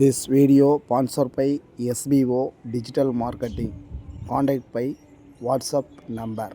This video పాన్సర్పై ఎస్బీఓ digital marketing కాంటాక్ట్పై WhatsApp number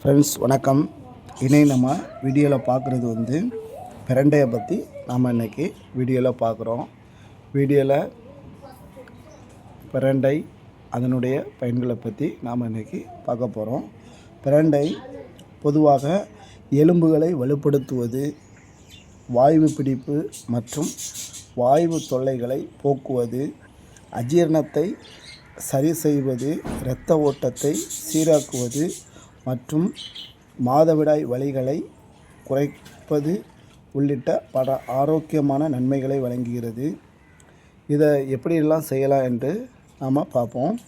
friends வணக்கம். இணை நம்ம வீடியோவில் பார்க்குறது வந்து பிரண்டையை பற்றி நாம் இன்றைக்கி வீடியோவில் பார்க்குறோம் வீடியோவில் பிரண்டை அதனுடைய பயன்களை பற்றி நாம் இன்றைக்கி பார்க்க போகிறோம் பிரண்டை பொதுவாக எலும்புகளை வலுப்படுத்துவது வாய்வு பிடிப்பு மற்றும் வாய்வு தொல்லைகளை போக்குவது அஜீரணத்தை சரி செய்வது இரத்த ஓட்டத்தை சீராக்குவது மற்றும் மாதவிடாய் வலிகளை குறைப்பது உள்ளிட்ட பல ஆரோக்கியமான நன்மைகளை வழங்குகிறது. இதை எப்படியெல்லாம் செய்யலாம் என்று நாம் பார்ப்போம்.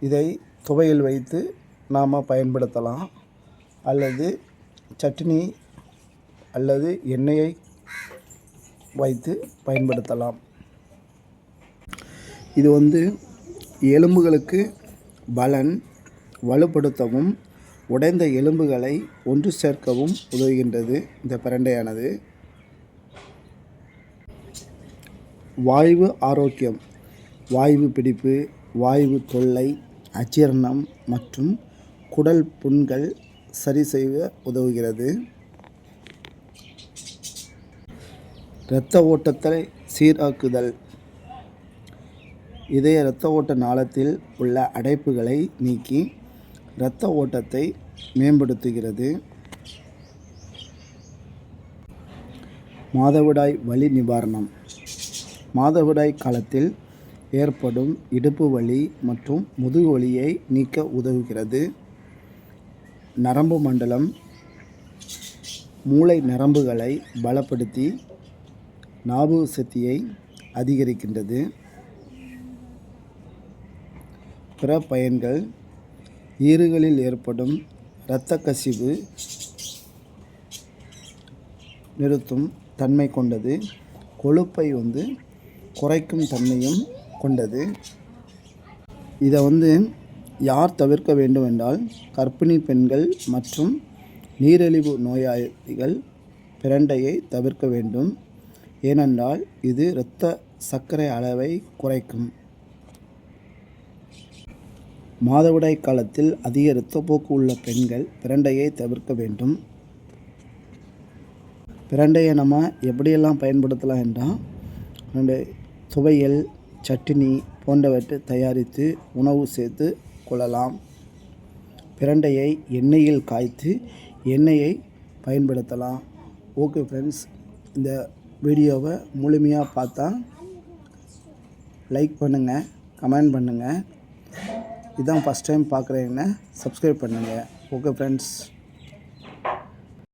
இதை துவையில் வைத்து நாம் பயன்படுத்தலாம். அல்லது சட்னி அல்லது எண்ணெயை வைத்து பயன்படுத்தலாம். இது வந்து எலும்புகளுக்கு பலன் வலுப்படுத்தவும் உடைந்த எலும்புகளை ஒன்று சேர்க்கவும் உதவுகின்றது. இந்த பிரண்டையானது. வாய்வு ஆரோக்கியம். வாய்வு பிடிப்பு வாய்வு தொல்லை அஜீரணம் மற்றும் குடல் புண்கள் சரி செய்ய உதவுகிறது. இரத்த ஓட்டத்தை சீராக்குதல். இதய இரத்த ஓட்ட நாளத்தில் உள்ள அடைப்புகளை நீக்கி இரத்த ஓட்டத்தை மேம்படுத்துகிறது. மாதவிடாய் வலி நிவாரணம். மாதவிடாய் காலத்தில் ஏற்படும் இடுப்பு வலி மற்றும் முதுகு வலியை நீக்க உதவுகிறது. நரம்பு மண்டலம் மூளை நரம்புகளை பலப்படுத்தி ஞாபக சக்தியை அதிகரிக்கின்றது. பிற பயன்கள் ஈறுகளில் ஏற்படும் இரத்த கசிவு நிறுத்தும் தன்மை கொண்டது. கொழுப்பை வந்து குறைக்கும் தன்மையும் கொண்டது. இதை வந்து யார் தவிர்க்க வேண்டும் என்றால் கர்ப்பிணி பெண்கள் மற்றும் நீரிழிவு நோயாளிகள் பிரண்டையை தவிர்க்க வேண்டும். ஏனென்றால் இது இரத்த சர்க்கரை அளவை குறைக்கும். மாதவிடாய் காலத்தில் அதிக இரத்தப்போக்கு உள்ள பெண்கள் பிரண்டையை தவிர்க்க வேண்டும். பிரண்டையை நம்ம எப்படியெல்லாம் பயன்படுத்தலாம் என்றால் துவையல் சட்னி போன்றவற்றை தயாரித்து உணவு சேர்த்து கொள்ளலாம். பிரண்டையை எண்ணெயில் காய்த்து எண்ணெயை பயன்படுத்தலாம். ஓகே ஃப்ரெண்ட்ஸ் இந்த வீடியோவை முழுமையாக பார்த்தா லைக் பண்ணுங்கள் கமெண்ட் பண்ணுங்கள் இதான் ஃபஸ்ட் டைம் பார்க்குறீங்கன்னா சப்ஸ்கிரைப் பண்ணுங்கள் ஓகே ஃப்ரெண்ட்ஸ்